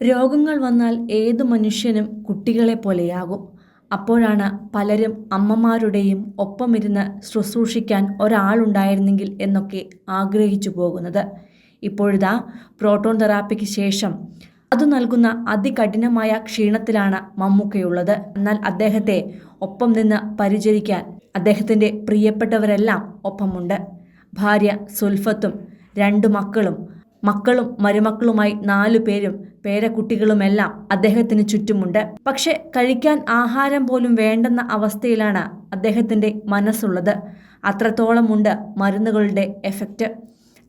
രോഗങ്ങൾ വന്നാൽ ഏതു മനുഷ്യനും കുട്ടികളെ പോലെയാകും. അപ്പോഴാണ് പലരും അമ്മമാരുടെയും ഒപ്പമിരുന്ന് ശുശ്രൂഷിക്കാൻ ഒരാളുണ്ടായിരുന്നെങ്കിൽ എന്നൊക്കെ ആഗ്രഹിച്ചു പോകുന്നത്. ഇപ്പോഴിതാ പ്രോട്ടോൺ തെറാപ്പിക്ക് ശേഷം അത് നൽകുന്ന അതികഠിനമായ ക്ഷീണത്തിലാണ് മമ്മൂക്കയുള്ളത്. എന്നാൽ അദ്ദേഹത്തെ ഒപ്പം നിന്ന് പരിചരിക്കാൻ അദ്ദേഹത്തിന്റെ പ്രിയപ്പെട്ടവരെല്ലാം ഒപ്പമുണ്ട്. ഭാര്യ സുൽഫത്തും രണ്ട് മക്കളും മക്കളും മരുമക്കളുമായി നാലു പേരും പേരക്കുട്ടികളുമെല്ലാം അദ്ദേഹത്തിന് ചുറ്റുമുണ്ട്. പക്ഷെ കഴിക്കാൻ ആഹാരം പോലും വേണ്ടെന്ന അവസ്ഥയിലാണ് അദ്ദേഹത്തിന്റെ മനസ്സുള്ളത്. അത്രത്തോളമുണ്ട് മരുന്നുകളുടെ എഫക്റ്റ്.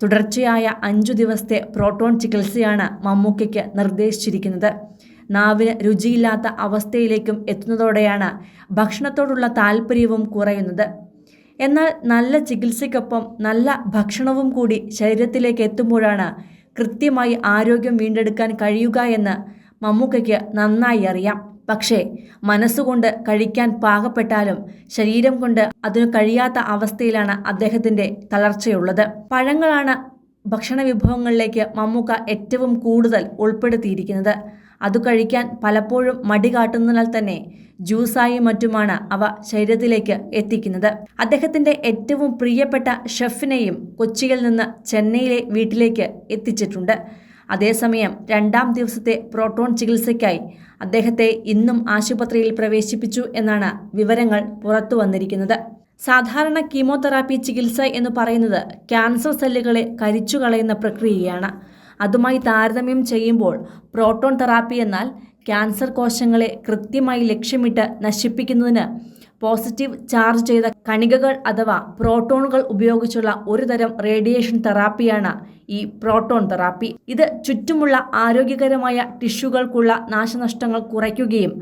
തുടർച്ചയായ അഞ്ചു ദിവസത്തെ പ്രോട്ടോൺ ചികിത്സയാണ് മമ്മൂക്കയ്ക്ക് നിർദ്ദേശിച്ചിരിക്കുന്നത്. നാവിന് രുചിയില്ലാത്ത അവസ്ഥയിലേക്കും എത്തുന്നതോടെയാണ് ഭക്ഷണത്തോടുള്ള താല്പര്യവും കുറയുന്നത്. എന്നാൽ നല്ല ചികിത്സയ്ക്കൊപ്പം നല്ല ഭക്ഷണവും കൂടി ശരീരത്തിലേക്ക് എത്തുമ്പോഴാണ് കൃത്യമായി ആരോഗ്യം വീണ്ടെടുക്കാൻ കഴിയുക എന്ന് മമ്മൂക്കയ്ക്ക് നന്നായി അറിയാം. പക്ഷേ മനസ്സുകൊണ്ട് കഴിക്കാൻ പാകപ്പെട്ടാലും ശരീരം കൊണ്ട് അതിനു കഴിയാത്ത അവസ്ഥയിലാണ് അദ്ദേഹത്തിന്റെ തളർച്ചയുള്ളത്. പഴങ്ങളാണ് ഭക്ഷണ വിഭവങ്ങളിലേക്ക് മമ്മൂക്ക ഏറ്റവും കൂടുതൽ ഉൾപ്പെടുത്തിയിരിക്കുന്നത്. അത് കഴിക്കാൻ പലപ്പോഴും മടി കാട്ടുന്നതിനാൽ തന്നെ ജ്യൂസായി മറ്റുമാണ് അവ ശരീരത്തിലേക്ക് എത്തിക്കുന്നത്. അദ്ദേഹത്തിന്റെ ഏറ്റവും പ്രിയപ്പെട്ട ഷെഫിനെയും കൊച്ചിയിൽ നിന്ന് ചെന്നൈയിലെ വീട്ടിലേക്ക് എത്തിച്ചിട്ടുണ്ട്. അതേസമയം രണ്ടാം ദിവസത്തെ പ്രോട്ടോൺ ചികിത്സയ്ക്കായി അദ്ദേഹത്തെ ഇന്നും ആശുപത്രിയിൽ പ്രവേശിപ്പിച്ചു എന്നാണ് വിവരങ്ങൾ പുറത്തു വന്നിരിക്കുന്നത്. സാധാരണ കീമോതെറാപ്പി ചികിത്സ എന്ന് പറയുന്നത് ക്യാൻസർ സെല്ലുകളെ കരിച്ചു കളയുന്ന പ്രക്രിയയാണ്. അതുമായി താരതമ്യം ചെയ്യുമ്പോൾ പ്രോട്ടോൺ തെറാപ്പി എന്നാൽ ക്യാൻസർ കോശങ്ങളെ കൃത്യമായി ലക്ഷ്യമിട്ട് നശിപ്പിക്കുന്നതിന് പോസിറ്റീവ് ചാർജ് ചെയ്ത കണികകൾ അഥവാ പ്രോട്ടോണുകൾ ഉപയോഗിച്ചുള്ള ഒരു തരം റേഡിയേഷൻ തെറാപ്പിയാണ് ഈ പ്രോട്ടോൺ തെറാപ്പി. ഇത് ചുറ്റുമുള്ള ആരോഗ്യകരമായ ടിഷ്യൂകൾക്കുള്ള നാശനഷ്ടങ്ങൾ കുറയ്ക്കുകയും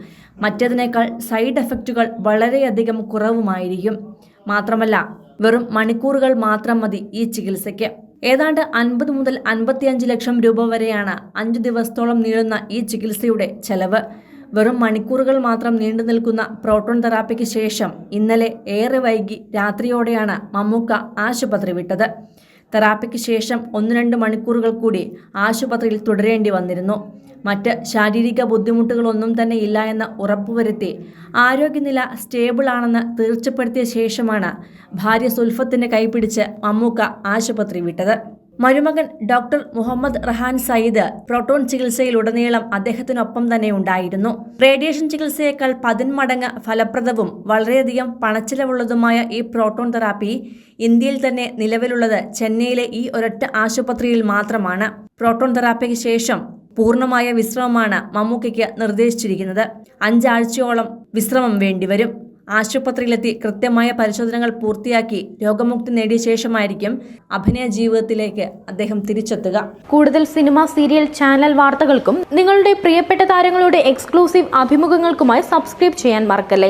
മറ്റതിനേക്കാൾ സൈഡ് എഫക്റ്റുകൾ വളരെയധികം കുറവുമായിരിക്കും. മാത്രമല്ല വെറും മണിക്കൂറുകൾ മാത്രം മതി ഈ ചികിത്സയ്ക്ക്. ഏതാണ്ട് അൻപത് മുതൽ അൻപത്തിയഞ്ച് ലക്ഷം രൂപ വരെയാണ് അഞ്ചു ദിവസത്തോളം നീളുന്ന ഈ ചികിത്സയുടെ ചെലവ്. വെറും മണിക്കൂറുകൾ മാത്രം നീണ്ടു നിൽക്കുന്ന പ്രോട്ടോൺ തെറാപ്പിക്ക് ശേഷം ഇന്നലെ ഏറെ വൈകി രാത്രിയോടെയാണ് മമ്മൂക്ക ആശുപത്രി വിട്ടത്. തെറാപ്പിക്ക് ശേഷം ഒന്ന് രണ്ട് മണിക്കൂറുകൾ കൂടി ആശുപത്രിയിൽ തുടരേണ്ടി വന്നിരുന്നു. മറ്റ് ശാരീരിക ബുദ്ധിമുട്ടുകളൊന്നും തന്നെ ഇല്ല എന്ന് ഉറപ്പുവരുത്തി ആരോഗ്യനില സ്റ്റേബിൾ ആണെന്ന് തീർച്ചപ്പെടുത്തിയ ശേഷമാണ് ഭാര്യ സുൽഫത്തിന്റെ കൈപിടിച്ച് മമ്മൂക്ക ആശുപത്രി വിട്ടത്. മരുമകൻ ഡോക്ടർ മുഹമ്മദ് റഹാൻ സയ്യിദ് പ്രോട്ടോൺ ചികിത്സയിലുടനീളം അദ്ദേഹത്തിനൊപ്പം തന്നെ ഉണ്ടായിരുന്നു. റേഡിയേഷൻ ചികിത്സയേക്കാൾ പതിന്മടങ്ങ് ഫലപ്രദവും വളരെയധികം പണച്ചിലവുള്ളതുമായ ഈ പ്രോട്ടോൺ തെറാപ്പി ഇന്ത്യയിൽ തന്നെ നിലവിലുള്ളത് ചെന്നൈയിലെ ഈ ഒരൊറ്റ ആശുപത്രിയിൽ മാത്രമാണ്. പ്രോട്ടോൺ തെറാപ്പിക്ക് ശേഷം പൂർണമായ വിശ്രമമാണ് മമ്മൂക്കയ്ക്ക് നിർദ്ദേശിച്ചിരിക്കുന്നത്. അഞ്ചാഴ്ചയോളം വിശ്രമം വേണ്ടിവരും. ആശുപത്രിയിലെത്തി കൃത്യമായ പരിശോധനകൾ പൂർത്തിയാക്കി രോഗമുക്തി നേടിയ ശേഷമായിരിക്കും അഭിനയ ജീവിതത്തിലേക്ക് അദ്ദേഹം തിരിച്ചെത്തുക. കൂടുതൽ സിനിമ സീരിയൽ ചാനൽ വാർത്തകൾക്കും നിങ്ങളുടെ പ്രിയപ്പെട്ട താരങ്ങളുടെ എക്സ്ക്ലൂസീവ് അഭിമുഖങ്ങൾക്കുമായി സബ്സ്ക്രൈബ് ചെയ്യാൻ മറക്കല്ലേ?